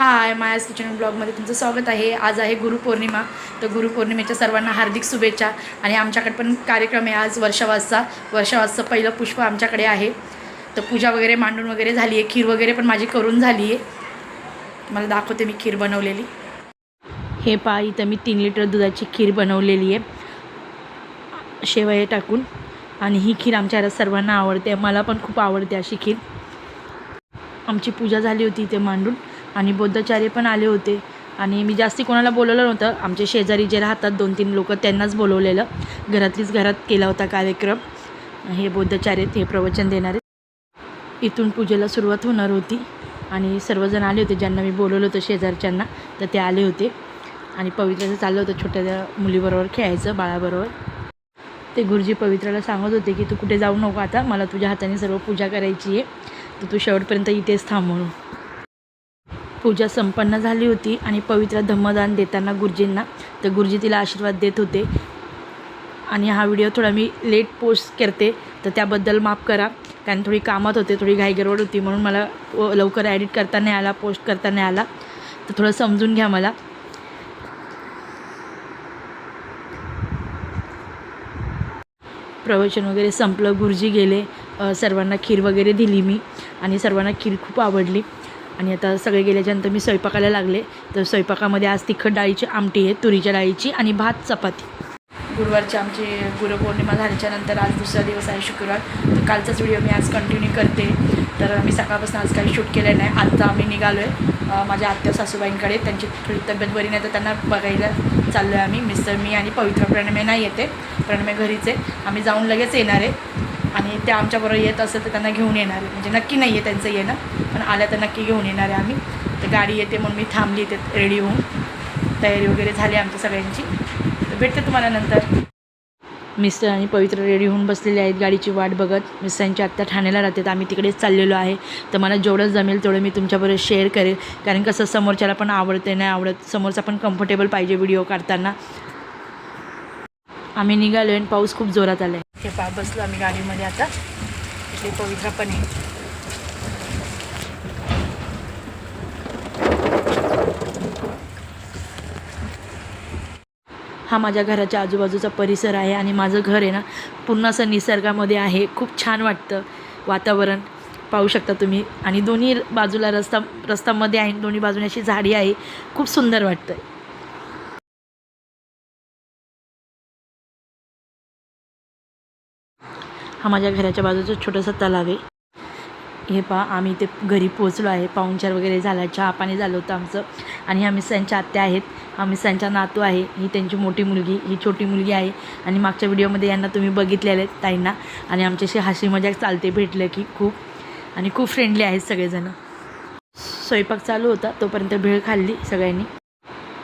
हाय माया kitchen ब्लॉगमध्ये तुमचं स्वागत आहे. आज आहे गुरुपौर्णिमा. तर गुरुपौर्णिमेच्या सर्वांना हार्दिक शुभेच्छा. आणि आमच्याकडे पण कार्यक्रम आहे आज वर्षावासचा. वर्षावासचं पहिलं पुष्प आमच्याकडे आहे. तर पूजा वगैरे मांडून वगैरे झाली आहे खीर वगैरे पण माझी करून झाली आहे मला दाखवते मी खीर बनवलेली. हे पहा इथं मी तीन लिटर दुधाची खीर बनवलेली आहे शेवया टाकून. आणि ही खीर आमच्या सर्वांना आवडते. मला पण खूप आवडते अशी खीर. आमची पूजा झाली होती इथे मांडून. आणि बौद्धाचार्य पण आले होते. आणि मी जास्ती कोणाला बोलवलं नव्हतं. आमचे शेजारी जे राहतात दोन तीन लोक त्यांनाच बोलवलेलं. घरातलीच घरात केला होता कार्यक्रम. हे बौद्धाचार्य हे प्रवचन देणारे. इथून पूजेला सुरुवात होणार होती. आणि सर्वजण आले होते. ज्यांना मी बोलवलं होतं शेजारच्यांना तर ते आले होते. आणि पवित्राचं चाललं होतं छोट्या मुलीबरोबर खेळायचं बाळाबरोबर. ते गुरुजी पवित्राला सांगत होते की तू कुठे जाऊ नको आता. मला तुझ्या हाताने सर्व पूजा करायची आहे. तर तू शेवटपर्यंत इथेच थांब म्हणून. पूजा संपन्न झाली होती आणि पवित्र धम्मदान देताना गुरुजींना तर गुरुजी तिला आशीर्वाद देत होते. आणि हा व्हिडिओ थोडा मी लेट पोस्ट करते तर त्याबद्दल माफ करा. कारण थोडी कामात होते थोडी घाईगरवड होती म्हणून मला व- लवकर ॲडिट करता नाही आला पोस्ट करता नाही आला. तर थोडं समजून घ्या मला. प्रवचन वगैरे संपलं गुरुजी गेले. सर्वांना खीर वगैरे दिली मी आणि सर्वांना खीर खूप आवडली. आणि आता सगळे गेल्याच्यानंतर मी स्वयंपाकाला लागले. तर स्वयंपाकामध्ये आज तिखट डाळीची आमटी आहे तुरीच्या डाळीची आणि भात चपाती. गुरुवारची आमची गुरुपौर्णिमा झाल्याच्यानंतर आज दुसरा दिवस आहे शुक्रवार. तर कालचाच व्हिडिओ मी आज कंटिन्यू करते. तर मी सकाळपासून आज काही शूट केलं नाही. आत्ता आम्ही निघालो आहे माझ्या आत्या सासूबाईंकडे. त्यांची थोडी तब्येत बरी नाही तर त्यांना बघायला चाललो आहे आम्ही. मिस्टर मी आणि पवित्र प्रणमे नाही येते. प्रणमे घरीच आहे. आम्ही जाऊन लगेच येणार आहे. आणि त्या आमच्याबरोबर येत असेल तर त्यांना घेऊन येणार आहे. म्हणजे नक्की नाही आहे त्यांचं येणं पण आल्या तर नक्की घेऊन येणार आहे आम्ही. तर गाडी येते म्हणून मी थांबली इथे रेडी होऊन. तयारी वगैरे झाली आमच्या सगळ्यांची. तर भेटते तुम्हाला नंतर. मिस्टर आणि पवित्र रेडी होऊन बसलेले आहेत गाडीची वाट बघत. मिस्टरांची आत्ता ठाण्याला राहतात आम्ही तिकडेच चाललेलो आहे. तर मला जेवढं जमेल तेवढं मी तुमच्याबरोबर शेअर करेल. कारण कसं समोरच्याला पण आवडते नाही आवडत. समोरचा पण कम्फर्टेबल पाहिजे व्हिडिओ काढताना. आम्ही निघालो आणि पाऊस खूप जोरात आला आहे हे पा बसलो आम्ही गाडीमध्ये आता. इथली पवित्र पण आहे हा माझ्या घराच्या आजूबाजूचा परिसर आहे आणि माझं घर आहे ना पूर्ण असं निसर्गामध्ये आहे. खूप छान वाटतं वातावरण. पाहू शकता तुम्ही. आणि दोन्ही बाजूला रस्ता रस्त्यामध्ये आहे दोन्ही बाजूने अशी झाडी आहे. खूप सुंदर वाटतं हा माझ्या घराच्या बाजूचा छोटासा तलाव आहे. हे पहा आम्ही ते घरी पोचलो आहे. पाहुणचार वगैरे झाला चहा पाणी झालं होतं आमचं. आणि ह्या मिसांच्या आत्या आहेत. हा मिस्टरांचा नातू आहे. ही त्यांची मोठी मुलगी ही छोटी मुलगी आहे. आणि मागच्या व्हिडिओमध्ये यांना तुम्ही बघितलेले आहेत ताईंना. आणि आमच्याशी हसी मजाक चालते भेटलं की खूप. आणि खूप फ्रेंडली आहेत सगळेजणं. स्वयंपाक चालू होता तोपर्यंत भेळ खाल्ली सगळ्यांनी.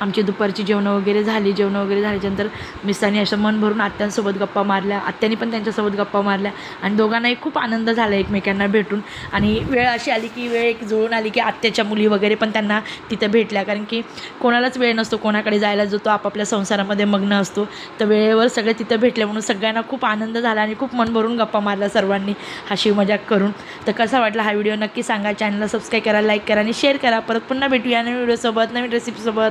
आमची दुपारची जेवणं वगैरे झाली जेवणं वगैरे झाल्याच्यानंतर मिसांनी असं मन भरून आत्यांसोबत गप्पा मारल्या आत्यांनी पण त्यांच्यासोबत गप्पा मारल्या आणि दोघांनाही खूप आनंद झाला एकमेकांना भेटून. आणि वेळ अशी आली की वेळ एक जुळून आली की आत्याच्या मुली वगैरे पण त्यांना तिथं भेटल्या. कारण की कोणालाच वेळ नसतो कोणाकडे जायला जो तो आपापल्या संसारामध्ये मग्न असतो. तर वेळेवर सगळे तिथं भेटले म्हणून सगळ्यांना खूप आनंद झाला आणि खूप मन भरून गप्पा मारल्या सर्वांनी. हशी मजाक करून. तर कसा वाटला हा व्हिडिओ नक्की सांगा. चॅनलला सबस्क्राईब करा लाईक करा आणि शेअर करा. परत पुन्हा भेटूया नवीन व्हिडिओसोबत नवीन रेसिपीसोबत.